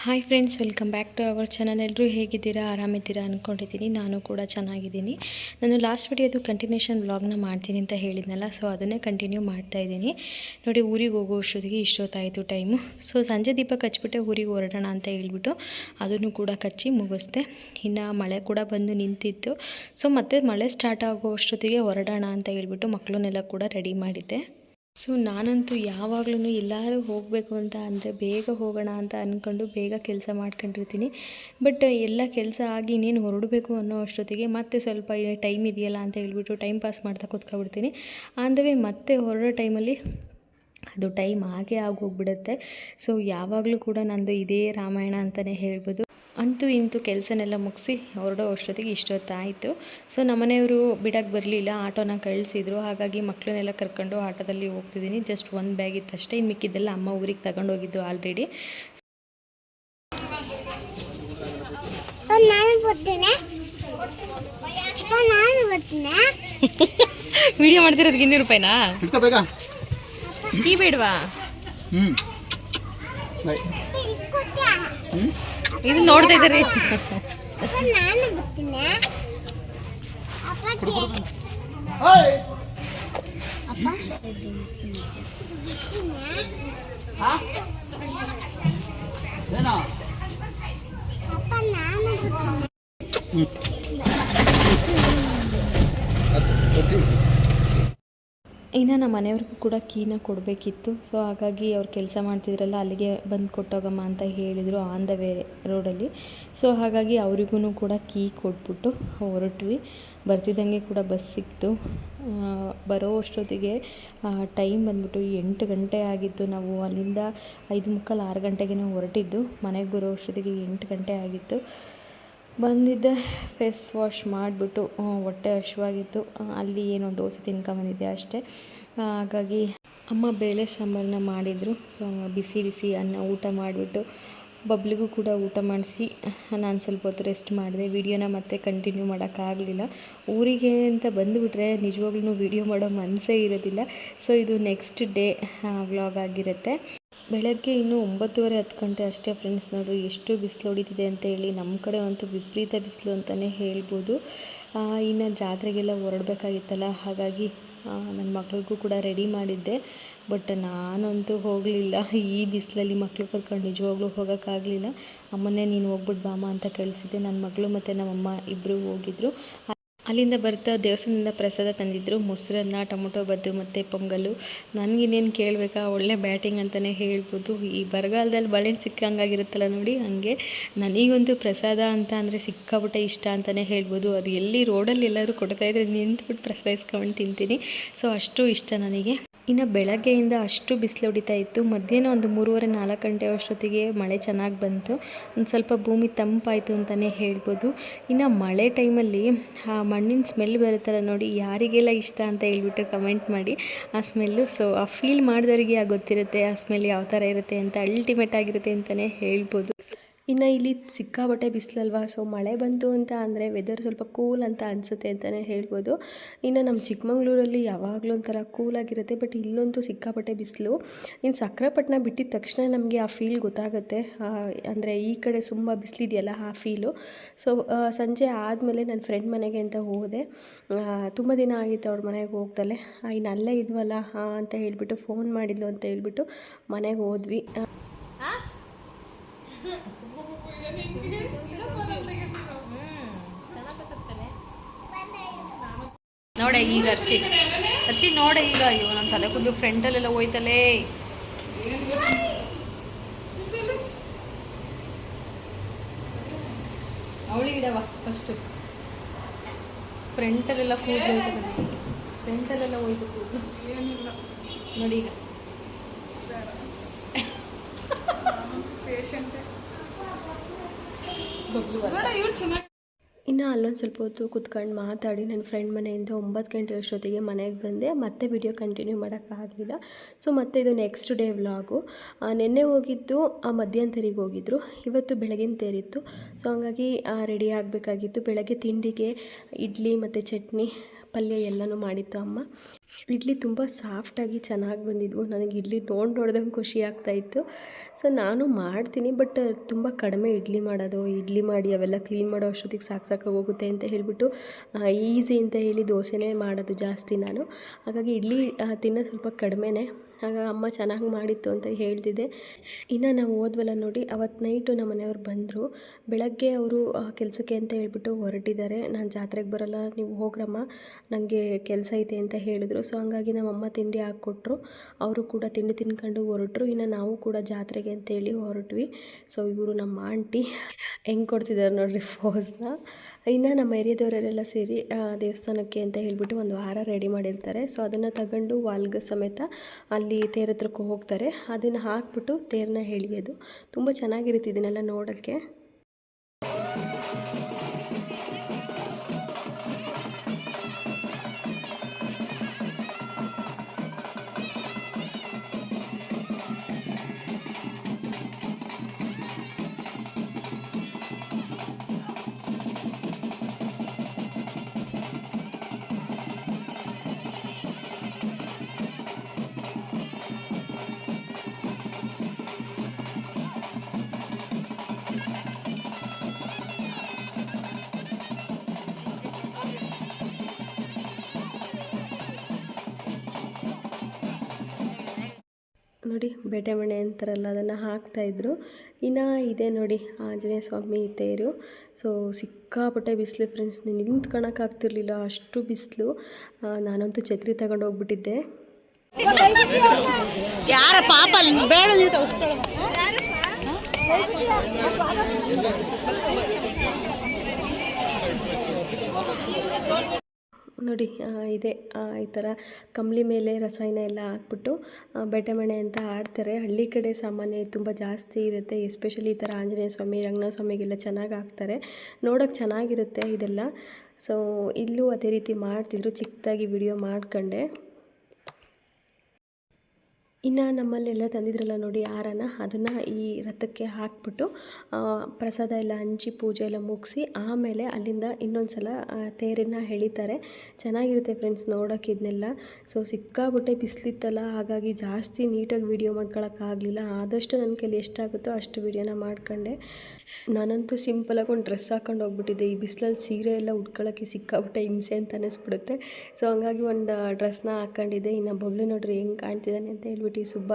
Hi friends welcome back to our channel ಎಲ್ಲರೂ ಹೇಗಿದ್ದೀರಾ? ಆರಾಮಿದ್ದೀರಾ ಅಂದ್ಕೊಂಡಿದ್ದೀನಿ ನಾನು ಕೂಡ ಚೆನ್ನಾಗಿದ್ದೀನಿ. ನಾನು ಲಾಸ್ಟ್ ವಿಡಿಯೋದು ಕಂಟಿನ್ಯೂಷನ್ ವ್ಲಾಗ್ನ ಮಾಡ್ತೀನಿ ಅಂತ ಹೇಳಿದ್ನಲ್ಲ ಸೊ ಅದನ್ನೇ ಕಂಟಿನ್ಯೂ ಮಾಡ್ತಾ ಇದ್ದೀನಿ. ನೋಡಿ, ಊರಿಗೆ ಹೋಗೋ ಅಷ್ಟೊತ್ತಿಗೆ ಇಷ್ಟೊತ್ತಾಯಿತು ಟೈಮು ಸೊ ಸಂಜೆ ದೀಪ ಕಚ್ಬಿಟ್ಟೆ ಊರಿಗೆ ಹೊರಡೋಣ ಅಂತ ಹೇಳ್ಬಿಟ್ಟು ಅದನ್ನು ಕೂಡ ಕಚ್ಚಿ ಮುಗಿಸ್ದೆ. ಇನ್ನು ಮಳೆ ಕೂಡ ಬಂದು ನಿಂತಿತ್ತು. ಸೊ ಮತ್ತೆ ಮಳೆ ಸ್ಟಾರ್ಟ್ ಆಗೋ ಅಷ್ಟೊತ್ತಿಗೆ ಹೊರಡೋಣ ಅಂತ ಹೇಳ್ಬಿಟ್ಟು ಮಕ್ಕಳನ್ನೆಲ್ಲ ಕೂಡ ರೆಡಿ ಮಾಡಿದ್ದೆ. ಸೊ ನಾನಂತೂ ಯಾವಾಗಲೂ ಎಲ್ಲರೂ ಹೋಗಬೇಕು ಅಂತ ಅಂದರೆ ಬೇಗ ಹೋಗೋಣ ಅಂತ ಅಂದ್ಕೊಂಡು ಬೇಗ ಕೆಲಸ ಮಾಡ್ಕೊಂಡಿರ್ತೀನಿ. ಬಟ್ ಎಲ್ಲ ಕೆಲಸ ಆಗಿ ಇನ್ನೇನು ಹೊರಡಬೇಕು ಅನ್ನೋ ಅಷ್ಟೊತ್ತಿಗೆ ಮತ್ತೆ ಸ್ವಲ್ಪ ಟೈಮ್ ಇದೆಯಲ್ಲ ಅಂತ ಹೇಳ್ಬಿಟ್ಟು ಟೈಮ್ ಪಾಸ್ ಮಾಡ್ತಾ ಕೂತ್ಕೊಬಿಡ್ತೀನಿ. ಅಂದವೇ ಮತ್ತೆ ಹೊರಡೋ ಟೈಮಲ್ಲಿ ಅದು ಟೈಮ್ ಆಗೇ ಆಗೋಗ್ಬಿಡುತ್ತೆ. ಸೊ ಯಾವಾಗಲೂ ಕೂಡ ನಂದು ಇದೇ ರಾಮಾಯಣ ಅಂತಲೇ ಹೇಳ್ಬೋದು. ಅಂತೂ ಇಂತೂ ಕೆಲಸನೆಲ್ಲ ಮುಗಿಸಿ ಹೊರಡೋ ಅಷ್ಟೊತ್ತಿಗೆ ಇಷ್ಟೊತ್ತಾಯಿತು. ಸೊ ನಮ್ಮನೆಯವರು ಬಿಡಕ್ಕೆ ಬರಲಿಲ್ಲ ಆಟೋನ ಕಳಿಸಿದ್ರು. ಹಾಗಾಗಿ ಮಕ್ಕಳನ್ನೆಲ್ಲ ಕರ್ಕೊಂಡು ಆಟೋದಲ್ಲಿ ಹೋಗ್ತಿದ್ದೀನಿ. ಜಸ್ಟ್ ಒಂದು ಬ್ಯಾಗ್ ಇತ್ತು ಅಷ್ಟೇ ಇನ್ನು ಮಿಕ್ಕಿದ್ದೆಲ್ಲ ಅಮ್ಮ ಊರಿಗೆ ತಗೊಂಡೋಗಿದ್ದು ಆಲ್ರೆಡಿ ವಿಡಿಯೋ ಮಾಡ್ತಿರೋದು ಇನ್ನೂರು ರೂಪಾಯಿನಾ? ಟೀ ಬೇಡವಾ? ಹ್ಞೂ ಇದು ನೋಡ್ತಾ ಇದ್ದೀರಿ ನಾನು ಬರ್ತೀನಿ ಅಪ್ಪ ಏನೋ ಅಪ್ಪ ನಾನು ಬರ್ತೀನಿ ಇನ್ನು ನಮ್ಮ ಮನೆಯವ್ರಿಗೂ ಕೂಡ ಕೀನ ಕೊಡಬೇಕಿತ್ತು. ಸೊ ಹಾಗಾಗಿ ಅವ್ರು ಕೆಲಸ ಮಾಡ್ತಿದ್ರಲ್ಲ, ಅಲ್ಲಿಗೆ ಬಂದು ಕೊಟ್ಟೋಗಮ್ಮ ಅಂತ ಹೇಳಿದರು ಆನ್ ದ ವೇ, ರೋಡಲ್ಲಿ. ಸೊ ಹಾಗಾಗಿ ಅವರಿಗೂ ಕೂಡ ಕೀ ಕೊಟ್ಬಿಟ್ಟು ಹೊರಟ್ವಿ. ಬರ್ತಿದ್ದಂಗೆ ಕೂಡ ಬಸ್ ಸಿಕ್ತು. ಬರೋ ಅಷ್ಟೊತ್ತಿಗೆ ಟೈಮ್ ಬಂದ್ಬಿಟ್ಟು ಎಂಟು ಗಂಟೆ ಆಗಿತ್ತು. ನಾವು ಅಲ್ಲಿಂದ ಐದು ಮುಕ್ಕಾಲು ಆರು ಗಂಟೆಗೆ ಹೊರಟಿದ್ದು. ಮನೆಗೆ ಬರೋ ಅಷ್ಟೊತ್ತಿಗೆ ಎಂಟು ಗಂಟೆ ಆಗಿತ್ತು. ಬಂದಿದ್ದೆ ಫೇಸ್ ವಾಶ್ ಮಾಡಿಬಿಟ್ಟು ಹೊಟ್ಟೆ ಹಶ್ವಾಗಿತ್ತು ಅಲ್ಲಿ ಏನೋ ದೋಸೆ ತಿನ್ಕೊಂಬಂದಿದ್ದೆ ಅಷ್ಟೇ. ಹಾಗಾಗಿ ಅಮ್ಮ ಬೇಳೆ ಸಾಂಬಾರನ್ನ ಮಾಡಿದರು. ಸೊ ಬಿಸಿ ಬಿಸಿ ಅನ್ನ ಊಟ ಮಾಡಿಬಿಟ್ಟು ಬಬ್ಲಿಗೂ ಕೂಡ ಊಟ ಮಾಡಿಸಿ, ನಾನು ಸ್ವಲ್ಪ ಹೊತ್ತು ರೆಸ್ಟ್ ಮಾಡಿದೆ. ವಿಡಿಯೋನ ಮತ್ತೆ ಕಂಟಿನ್ಯೂ ಮಾಡೋಕ್ಕಾಗಲಿಲ್ಲ. ಊರಿಗೆ ಅಂತ ಬಂದುಬಿಟ್ರೆ ನಿಜವಾಗ್ಲೂ ವಿಡಿಯೋ ಮಾಡೋ ಮನಸ್ಸೇ ಇರೋದಿಲ್ಲ. ಸೊ ಇದು ನೆಕ್ಸ್ಟ್ ಡೇ ವ್ಲಾಗ್ ಆಗಿರುತ್ತೆ. ಬೆಳಗ್ಗೆ ಇನ್ನೂ ಒಂಬತ್ತುವರೆ ಹತ್ತು ಗಂಟೆ ಅಷ್ಟೇ ಫ್ರೆಂಡ್ಸ್ ನೋಡ್ರಿ ಎಷ್ಟು ಬಿಸಿಲು ಹೊಡಿತಿದೆ ಅಂತ ಹೇಳಿ ನಮ್ಮ ಕಡೆ ಅಂತೂ ವಿಪರೀತ ಬಿಸಿಲು ಅಂತಲೇ ಹೇಳ್ಬೋದು. ಇನ್ನು ಜಾತ್ರೆಗೆಲ್ಲ ಹೊರಡಬೇಕಾಗಿತ್ತಲ್ಲ, ಹಾಗಾಗಿ ನನ್ನ ಮಕ್ಳಿಗೂ ಕೂಡ ರೆಡಿ ಮಾಡಿದ್ದೆ. ಬಟ್ ನಾನಂತೂ ಹೋಗಲಿಲ್ಲ. ಈ ಬಿಸಿಲಲ್ಲಿ ಮಕ್ಕಳು ಕರ್ಕೊಂಡು ನಿಜವಾಗ್ಲೂ ಹೋಗೋಕ್ಕಾಗಲಿಲ್ಲ. ಅಮ್ಮನೇ ನೀನು ಹೋಗ್ಬಿಟ್ಟು ಬಾಮ ಅಂತ ಕಳಿಸಿದ್ದೆ. ನನ್ನ ಮಗಳು ಮತ್ತು ನಮ್ಮಮ್ಮ ಇಬ್ಬರು ಹೋಗಿದ್ರು. ಅಲ್ಲಿಂದ ಬರ್ತಾ ದೇವಸ್ಥಾನದಿಂದ ಪ್ರಸಾದ ತಂದಿದ್ದರು ಮೊಸರನ್ನ, ಟೊಮೊಟೊ ಬದ್ದು ಮತ್ತು ಪೊಂಗಲ್ಲು ನನಗಿನ್ನೇನು ಕೇಳಬೇಕಾ? ಒಳ್ಳೆ ಬ್ಯಾಟಿಂಗ್ ಅಂತಲೇ ಹೇಳ್ಬೋದು. ಈ ಬರಗಾಲದಲ್ಲಿ ಬಳೆಣ್ಣು ಸಿಕ್ಕಂಗಾಗಿರುತ್ತಲ್ಲ ನೋಡಿ, ಹಾಗೆ ನನಗಂತೂ ಪ್ರಸಾದ ಅಂತ ಅಂದರೆ ಸಿಕ್ಕಾಬಿಟ್ಟೆ ಇಷ್ಟ ಅಂತಲೇ ಹೇಳ್ಬೋದು. ಅದು ಎಲ್ಲಿ ರೋಡಲ್ಲಿ ಎಲ್ಲರೂ ಕೊಡ್ತಾಯಿದ್ರೆ ನಿಂತ್ಬಿಟ್ಟು ಪ್ರಸಾದ ಇಸ್ಕೊಂಡು ತಿಂತೀನಿ. ಸೊ ಅಷ್ಟು ಇಷ್ಟ ನನಗೆ. ಇನ್ನು ಬೆಳಗ್ಗೆಯಿಂದ ಅಷ್ಟು ಬಿಸಿಲು ಹೊಡಿತಾ ಇತ್ತು. ಮಧ್ಯಾಹ್ನ ಒಂದು ಮೂರುವರೆ, ನಾಲ್ಕು ಗಂಟೆ ಅಷ್ಟೊತ್ತಿಗೆ ಮಳೆ ಚೆನ್ನಾಗಿ ಬಂತು. ಒಂದು ಸ್ವಲ್ಪ ಭೂಮಿ ತಂಪಾಯಿತು ಅಂತಲೇ ಹೇಳ್ಬೋದು. ಇನ್ನು ಮಳೆ ಟೈಮಲ್ಲಿ, ಆ, ಮಣ್ಣಿನ ಸ್ಮೆಲ್ ಬರುತ್ತಲ್ಲ ನೋಡಿ, ಯಾರಿಗೆಲ್ಲ ಇಷ್ಟ ಅಂತ ಹೇಳ್ಬಿಟ್ಟು ಕಮೆಂಟ್ ಮಾಡಿ. ಆ ಸ್ಮೆಲ್ಲು ಸೊ ಆ ಫೀಲ್ ಮಾಡಿದವರಿಗೆ ಗೊತ್ತಿರುತ್ತೆ, ಆ ಸ್ಮೆಲ್ ಯಾವ ಥರ ಇರುತ್ತೆ ಅಂತ ಅಲ್ಟಿಮೇಟ್ ಆಗಿರುತ್ತೆ ಅಂತಲೇ ಹೇಳ್ಬೋದು. ಇನ್ನು ಇಲ್ಲಿ ಸಿಕ್ಕಾಬಟ್ಟೆ ಬಿಸಿಲಲ್ವಾ? ಸೊ ಮಳೆ ಬಂತು ಅಂತ ಅಂದರೆ ವೆದರ್ ಸ್ವಲ್ಪ ಕೂಲ್ ಅಂತ ಅನಿಸುತ್ತೆ ಅಂತಲೇ ಹೇಳ್ಬೋದು. ಇನ್ನು ನಮ್ಮ ಚಿಕ್ಕಮಂಗ್ಳೂರಲ್ಲಿ ಯಾವಾಗಲೂ ಒಂಥರ ಕೂಲಾಗಿರುತ್ತೆ ಬಟ್ ಇಲ್ಲಂತೂ ಸಿಕ್ಕಾಪಟ್ಟೆ ಬಿಸಿಲು. ಇನ್ನು ಸಕ್ಕರೆಪಟ್ಟಣ ಬಿಟ್ಟಿದ ತಕ್ಷಣ ನಮಗೆ ಆ ಫೀಲ್ ಗೊತ್ತಾಗುತ್ತೆ. ಅಂದರೆ ಈ ಕಡೆ ತುಂಬ ಬಿಸಿಲಿದೆಯಲ್ಲ ಆ ಫೀಲು ಸೊ ಸಂಜೆ ಆದಮೇಲೆ ನನ್ನ ಫ್ರೆಂಡ್ ಮನೆಗೆ ಅಂತ ಹೋದೆ. ತುಂಬ ದಿನ ಆಗಿತ್ತು ಅವ್ರ ಮನೆಗೆ ಹೋಗ್ದಲೆ. ಇನ್ನು ಅಲ್ಲೇ ಇದ್ವಲ್ಲ ಅಂತ ಹೇಳಿಬಿಟ್ಟು ಫೋನ್ ಮಾಡಿದ್ಲು ಅಂತ ಹೇಳ್ಬಿಟ್ಟು ಮನೆಗೆ ಹೋದ್ವಿ. ನೋಡೆ ಈಗ ಹರ್ಷಿ. ಹರ್ಷಿ ನೋಡೆ ಈಗ ಅಯ್ಯೋ ನನ್ನ ತಲೆ ಕೂದಲು ಫ್ರೆಂಡಲ್ಲೆಲ್ಲ ಹೋಯ್ತಲೇ ಅವಳಿಗಿಡವ ಫಸ್ಟು ಫ್ರೆಂಟಲ್ಲೆಲ್ಲ ಕೂದಲು ಹೋಯ್ತದೆ ಫ್ರೆಂಟಲ್ಲೆಲ್ಲ ಹೋಯ್ತು ಕೂದಲು. ನೋಡಿ ಈಗ. ಇನ್ನು ಅಲ್ಲೊಂದು ಸ್ವಲ್ಪ ಹೊತ್ತು ಕುತ್ಕೊಂಡು ಮಾತಾಡಿ ನನ್ನ ಫ್ರೆಂಡ್ ಮನೆಯಿಂದ ಒಂಬತ್ತು ಗಂಟೆ ಅಷ್ಟೊತ್ತಿಗೆ ಮನೆಗೆ ಬಂದೆ. ಮತ್ತೆ ವಿಡಿಯೋ ಕಂಟಿನ್ಯೂ ಮಾಡೋಕ್ಕಾಗಲಿಲ್ಲ ಸೊ ಮತ್ತೆ ಇದು ನೆಕ್ಸ್ಟ್ ಡೇ ವ್ಲಾಗು ನಿನ್ನೆ ಹೋಗಿದ್ದು, ಆ, ಮಧ್ಯಾಹ್ನ ಹೋಗಿದ್ರು. ಇವತ್ತು ಬೆಳಗಿನ ತೇರಿತ್ತು. ಸೊ ಹಂಗಾಗಿ ರೆಡಿ ಆಗಬೇಕಾಗಿತ್ತು. ಬೆಳಗ್ಗೆ ತಿಂಡಿಗೆ ಇಡ್ಲಿ ಮತ್ತು ಚಟ್ನಿ, ಪಲ್ಯ ಎಲ್ಲನೂ ಮಾಡಿತ್ತು ಅಮ್ಮ. ಇಡ್ಲಿ ತುಂಬ ಸಾಫ್ಟಾಗಿ ಚೆನ್ನಾಗಿ ಬಂದಿದ್ವು. ನನಗೆ ಇಡ್ಲಿ ನೋಡಿ ನೋಡ್ದಂಗೆ ಖುಷಿ ಆಗ್ತಾಯಿತ್ತು ಸೊ, ನಾನು ಮಾಡ್ತೀನಿ, ಬಟ್ ತುಂಬ ಕಡಿಮೆ ಇಡ್ಲಿ ಮಾಡೋದು, ಇಡ್ಲಿ ಮಾಡಿ ಅವೆಲ್ಲ ಕ್ಲೀನ್ ಮಾಡೋ ಅಷ್ಟೊತ್ತಿಗೆ ಸಾಕು ಹೋಗುತ್ತೆ ಅಂತ ಹೇಳಿಬಿಟ್ಟು ಈಸಿ ಅಂತ ಹೇಳಿ ದೋಸೆನೇ ಮಾಡೋದು ಜಾಸ್ತಿ ನಾನು. ಹಾಗಾಗಿ ಇಡ್ಲಿ ತಿನ್ನೋದು ಸ್ವಲ್ಪ ಕಡಿಮೆನೇ. ಆಗ ಅಮ್ಮ ಚೆನ್ನಾಗಿ ಮಾಡಿತ್ತು ಅಂತ ಹೇಳ್ತಿದ್ದೆ. ಇನ್ನು ನಾವು ಹೋದ್ವಲ್ಲ ನೋಡಿ ಅವತ್ತು ನೈಟು ನಮ್ಮ ಮನೆಯವ್ರು ಬಂದರು. ಬೆಳಗ್ಗೆ ಅವರು ಕೆಲಸಕ್ಕೆ ಅಂತ ಹೇಳ್ಬಿಟ್ಟು ಹೊರಟಿದ್ದಾರೆ. ನಾನು ಜಾತ್ರೆಗೆ ಬರೋಲ್ಲ, ನೀವು ಹೋಗ್ರಮ್ಮ ನನಗೆ ಕೆಲಸ ಐತೆ ಅಂತ ಹೇಳಿದ್ರು. ಸೊ ಹಂಗಾಗಿ ನಮ್ಮಮ್ಮ ತಿಂಡಿ ಹಾಕ್ಕೊಟ್ರು. ಅವರು ಕೂಡ ತಿಂಡಿ ತಿನ್ಕೊಂಡು ಹೊರಟ್ರು. ಇನ್ನು ನಾವು ಕೂಡ ಜಾತ್ರೆಗೆ ಅಂತೇಳಿ ಹೊರಟ್ವಿ. ಸೊ ಇವರು ನಮ್ಮ ಆಂಟಿ. ಹೆಂಗೆ ಕೊಡ್ತಿದ್ದಾರೆ ನೋಡ್ರಿ ಫೋಸ್ನ ಇನ್ನು ನಮ್ಮ ಏರಿಯಾದವರೆಲ್ಲ ಸೇರಿ ದೇವಸ್ಥಾನಕ್ಕೆ ಅಂತ ಹೇಳಿಬಿಟ್ಟು ಒಂದು ಹಾರ ರೆಡಿ ಮಾಡಿರ್ತಾರೆ. ಸೊ ಅದನ್ನು ತಗೊಂಡು ವಾಲ್ಗ ಸಮೇತ ಅಲ್ಲಿ ತೇರ ಹತ್ರಕ್ಕೆ ಹೋಗ್ತಾರೆ. ಅದನ್ನು ಹಾಕ್ಬಿಟ್ಟು ತೇರನ್ನ ಎಳಿಯೋದು ತುಂಬ ಚೆನ್ನಾಗಿರುತ್ತೆ ಇದನ್ನೆಲ್ಲ ನೋಡೋಕ್ಕೆ. ನೋಡಿ ಬೇಟೆ ಮಣೆ ಅಂತಾರಲ್ಲ, ಅದನ್ನು ಹಾಕ್ತಾಯಿದ್ರು ಇನ್ನು ಇದೆ ನೋಡಿ ಆಂಜನೇಯ ಸ್ವಾಮಿ ತೇರು. ಸೊ ಸಿಕ್ಕಾಪಟ್ಟೆ ಬಿಸಿಲು ಫ್ರೆಂಡ್ಸ್ ನಿಂತ್ಕೊಳಕ್ಕಾಗ್ತಿರ್ಲಿಲ್ಲ ಅಷ್ಟು ಬಿಸಿಲು. ನಾನಂತೂ ಛತ್ರಿ ತಗೊಂಡು ಹೋಗ್ಬಿಟ್ಟಿದ್ದೆ. ಯಾರ ಪಾಪ ನೋಡಿ ಇದೆ ಈ ಥರ ಕಂಬಳಿ ಮೇಲೆ ರಸಾಯನ ಎಲ್ಲ ಹಾಕ್ಬಿಟ್ಟು ಬೆಟ್ಟಮಣೆ ಮಣೆ ಅಂತ ಆಡ್ತಾರೆ ಹಳ್ಳಿ ಕಡೆ ಸಾಮಾನ್ಯ ತುಂಬ ಜಾಸ್ತಿ ಇರುತ್ತೆ, ಎಸ್ಪೆಷಲಿ ಈ ಥರ ಆಂಜನೇಯ ಸ್ವಾಮಿ ರಂಗನಾಥ ಸ್ವಾಮಿಗೆಲ್ಲ ಚೆನ್ನಾಗಿ ಹಾಕ್ತಾರೆ. ನೋಡೋಕೆ ಚೆನ್ನಾಗಿರುತ್ತೆ ಇದೆಲ್ಲ. ಸೊ ಇಲ್ಲೂ ಅದೇ ರೀತಿ ಮಾಡ್ತಿದ್ರು, ಚಿಕ್ಕದಾಗಿ ವಿಡಿಯೋ ಮಾಡ್ಕೊಂಡೆ. ಇನ್ನು ನಮ್ಮಲ್ಲೆಲ್ಲ ತಂದಿದ್ರಲ್ಲ ನೋಡಿ ಹಾರನ, ಅದನ್ನು ಈ ರಥಕ್ಕೆ ಹಾಕ್ಬಿಟ್ಟು ಪ್ರಸಾದ ಎಲ್ಲ ಹಂಚಿ ಪೂಜೆ ಎಲ್ಲ ಮುಗಿಸಿ ಆಮೇಲೆ ಅಲ್ಲಿಂದ ಇನ್ನೊಂದು ಸಲ ತೇರನ್ನ ಎಳಿತಾರೆ. ಚೆನ್ನಾಗಿರುತ್ತೆ ಫ್ರೆಂಡ್ಸ್ ನೋಡೋಕೆ ಇದನ್ನೆಲ್ಲ ಸೊ ಸಿಕ್ಕಾಬಿಟ್ಟೆ ಬಿಸಿಲಿತ್ತಲ್ಲ, ಹಾಗಾಗಿ ಜಾಸ್ತಿ ನೀಟಾಗಿ ವೀಡಿಯೋ ಮಾಡ್ಕೊಳಕ್ಕಾಗಲಿಲ್ಲ ಆದಷ್ಟು ನನ್ನ ಕೈಲಿ ಎಷ್ಟಾಗುತ್ತೋ ಅಷ್ಟು ವೀಡಿಯೋನ ಮಾಡ್ಕೊಂಡೆ. ನಾನಂತೂ ಸಿಂಪಲಾಗಿ ಒಂದು ಡ್ರೆಸ್ ಹಾಕೊಂಡು ಹೋಗ್ಬಿಟ್ಟಿದ್ದೆ. ಈ ಬಿಸಿಲಲ್ಲಿ ಸೀರೆ ಎಲ್ಲ ಉಟ್ಕೊಳ್ಳೋಕ್ಕೆ ಸಿಕ್ಕಾಬಿಟ್ಟೆ ಹಿಂಸೆ ಅಂತ ಅನ್ನಿಸ್ಬಿಡುತ್ತೆ ಸೊ ಹಂಗಾಗಿ ಒಂದು ಡ್ರೆಸ್ನ ಹಾಕ್ಕೊಂಡಿದ್ದೆ ಇನ್ನು ಬಬ್ಲು ನೋಡ್ರಿ ಹೆಂಗೆ ಕಾಣ್ತಿದ್ದಾನೆ ಅಂತ ಹೇಳ್ಬಿಟ್ಟು. ಈ ಸುಬ್ಬ,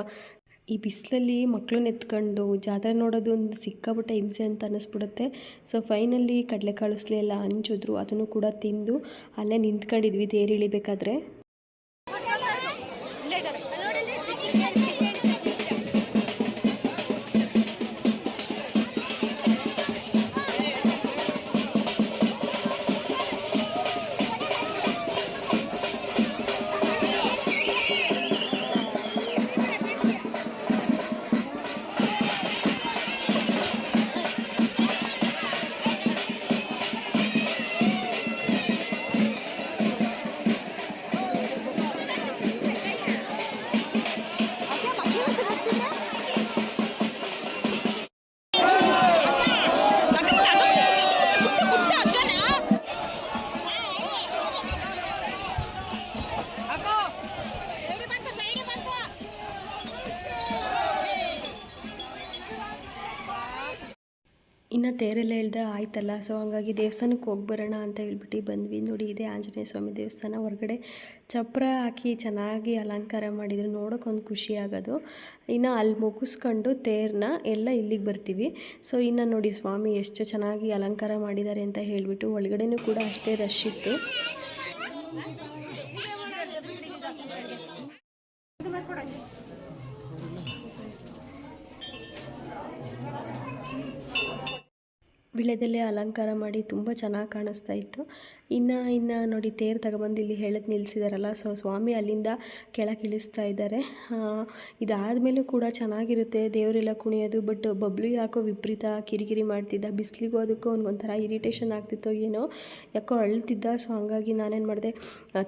ಈ ಬಿಸಿಲಲ್ಲಿ ಮಕ್ಕಳನ್ನ ಎತ್ಕೊಂಡು ಜಾತ್ರೆ ನೋಡೋದು ಒಂದು ಸಿಕ್ಕಾಬಿಟ್ಟೆ ಹಿಂಸೆ ಅಂತ ಅನ್ನಿಸ್ಬಿಡುತ್ತೆ. ಸೊ ಫೈನಲ್ಲಿ ಕಡಲೆಕಾಳು ಎಲ್ಲ ಹಂಚಿದ್ರು, ಅದನ್ನು ಕೂಡ ತಿಂದು ಅಲ್ಲೇ ನಿಂತ್ಕೊಂಡಿದ್ವಿ ತೇರು ಇಳಿಬೇಕಾದ್ರೆ. ತೇರೆಲ್ಲ ಹೇಳ್ದೆ ಆಯ್ತಲ್ಲ ಸೊ ಹಂಗಾಗಿ ದೇವಸ್ಥಾನಕ್ಕೆ ಹೋಗಿ ಬರೋಣ ಅಂತ ಹೇಳ್ಬಿಟ್ಟು ಬಂದ್ವಿ. ನೋಡಿ, ಇದೆ ಆಂಜನೇಯ ಸ್ವಾಮಿ ದೇವಸ್ಥಾನ ಹೊರಗಡೆ. ಚಪ್ರ ಹಾಕಿ ಚೆನ್ನಾಗಿ ಅಲಂಕಾರ ಮಾಡಿದ್ರು, ನೋಡೋಕೆ ಒಂದು ಖುಷಿ ಆಗೋದು. ಇನ್ನು ಅಲ್ಲಿ ಮುಗಿಸ್ಕೊಂಡು ತೇರನ್ನ ಎಲ್ಲ ಇಲ್ಲಿಗೆ ಬರ್ತೀವಿ. ಸೊ ಇನ್ನು ನೋಡಿ ಸ್ವಾಮಿ ಎಷ್ಟು ಚೆನ್ನಾಗಿ ಅಲಂಕಾರ ಮಾಡಿದ್ದಾರೆ ಅಂತ ಹೇಳಿಬಿಟ್ಟು, ಒಳಗಡೆನೂ ಕೂಡ ಅಷ್ಟೇ ರಶ್ ಇತ್ತು. ವಿಳ್ಯದಲ್ಲೇ ಅಲಂಕಾರ ಮಾಡಿ ತುಂಬ ಚೆನ್ನಾಗಿ ಕಾಣಿಸ್ತಾ ಇತ್ತು. ಇನ್ನು ಇನ್ನು ನೋಡಿ ತೇರು ತಗೊಬಂದು ಇಲ್ಲಿ ಹೇಳಕ್ಕೆ ನಿಲ್ಲಿಸಿದಾರಲ್ಲ ಸೊ ಸ್ವಾಮಿ ಅಲ್ಲಿಂದ ಕೆಳಗೆ ಇಳಿಸ್ತಾ ಇದ್ದಾರೆ ಇದಾದಮೇಲೂ ಕೂಡ ಚೆನ್ನಾಗಿರುತ್ತೆ. ದೇವರೆಲ್ಲ ಕುಣಿಯೋದು ಬಟ್ ಬಬ್ಲು ಯಾಕೋ ವಿಪರೀತ ಕಿರಿಕಿರಿ ಮಾಡ್ತಿದ್ದ. ಬಿಸಿಲಿಗೂ ಅದಕ್ಕೂ ಅವ್ನಿಗೊಂಥರ ಇರಿಟೇಷನ್ ಆಗ್ತಿತ್ತೋ ಏನೋ. ಯಾಕೋ ಅಳ್ತಿದ್ದ. ಸೊ ಹಂಗಾಗಿ ನಾನೇನು ಮಾಡಿದೆ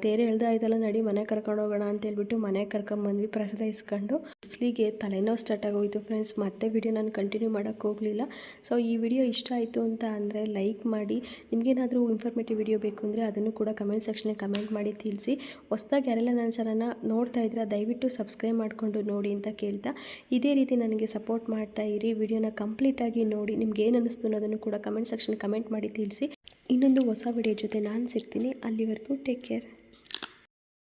ತೇರು ಎಳ್ದ ಆಯ್ತಲ್ಲ ನಡಿ ಮನೆ ಕರ್ಕೊಂಡು ಹೋಗೋಣ ಅಂತ ಹೇಳ್ಬಿಟ್ಟು ಮನೆಗೆ ಕರ್ಕೊಂಬಂದ್ವಿ ಪ್ರಸಾದ ಇಸ್ಕೊಂಡು ಬಿಸಿಲಿಗೆ ತಲೆನೋವು ಸ್ಟಾರ್ಟ್ ಆಗೋಯಿತು ಫ್ರೆಂಡ್ಸ್ ಮತ್ತೆ ವಿಡಿಯೋ ನಾನು ಕಂಟಿನ್ಯೂ ಮಾಡೋಕ್ಕೆ ಹೋಗಲಿಲ್ಲ. ಸೊ ಈ ವಿಡಿಯೋ ಇಷ್ಟ ಆಯಿತು ಅಂತ ಅಂದರೆ ಲೈಕ್ ಮಾಡಿ, ನಿಮಗೇನಾದರೂ ಇನ್ಫಾರ್ಮೇಟಿವ್ ವಿಡಿಯೋ ಬೇಕು ಅಂದರೆ ಅದನ್ನು ಕೂಡ ಕಮೆಂಟ್ ಸೆಕ್ಷನ್ಗೆ ಕಮೆಂಟ್ ಮಾಡಿ ತಿಳಿಸಿ. ಹೊಸ್ದಾಗಿ ಯಾರೆಲ್ಲ ನನ್ನ ಚಾನಲ್ನ ನೋಡ್ತಾ ಇದ್ರೆ ದಯವಿಟ್ಟು ಸಬ್ಸ್ಕ್ರೈಬ್ ಮಾಡಿಕೊಂಡು ನೋಡಿ ಅಂತ ಕೇಳ್ತಾ. ಇದೇ ರೀತಿ ನನಗೆ ಸಪೋರ್ಟ್ ಮಾಡ್ತಾ ಇರಿ ವಿಡಿಯೋನ ಕಂಪ್ಲೀಟಾಗಿ ನೋಡಿ, ನಿಮ್ಗೆ ಏನು ಅನ್ನಿಸ್ತು ಅನ್ನೋದನ್ನು ಕೂಡ ಕಮೆಂಟ್ ಸೆಕ್ಷನ್ ಕಮೆಂಟ್ ಮಾಡಿ ತಿಳಿಸಿ. ಇನ್ನೊಂದು ಹೊಸ ವಿಡಿಯೋ ಜೊತೆ ನಾನು ಸಿಗ್ತೀನಿ, ಅಲ್ಲಿವರೆಗೂ ಟೇಕ್ ಕೇರ್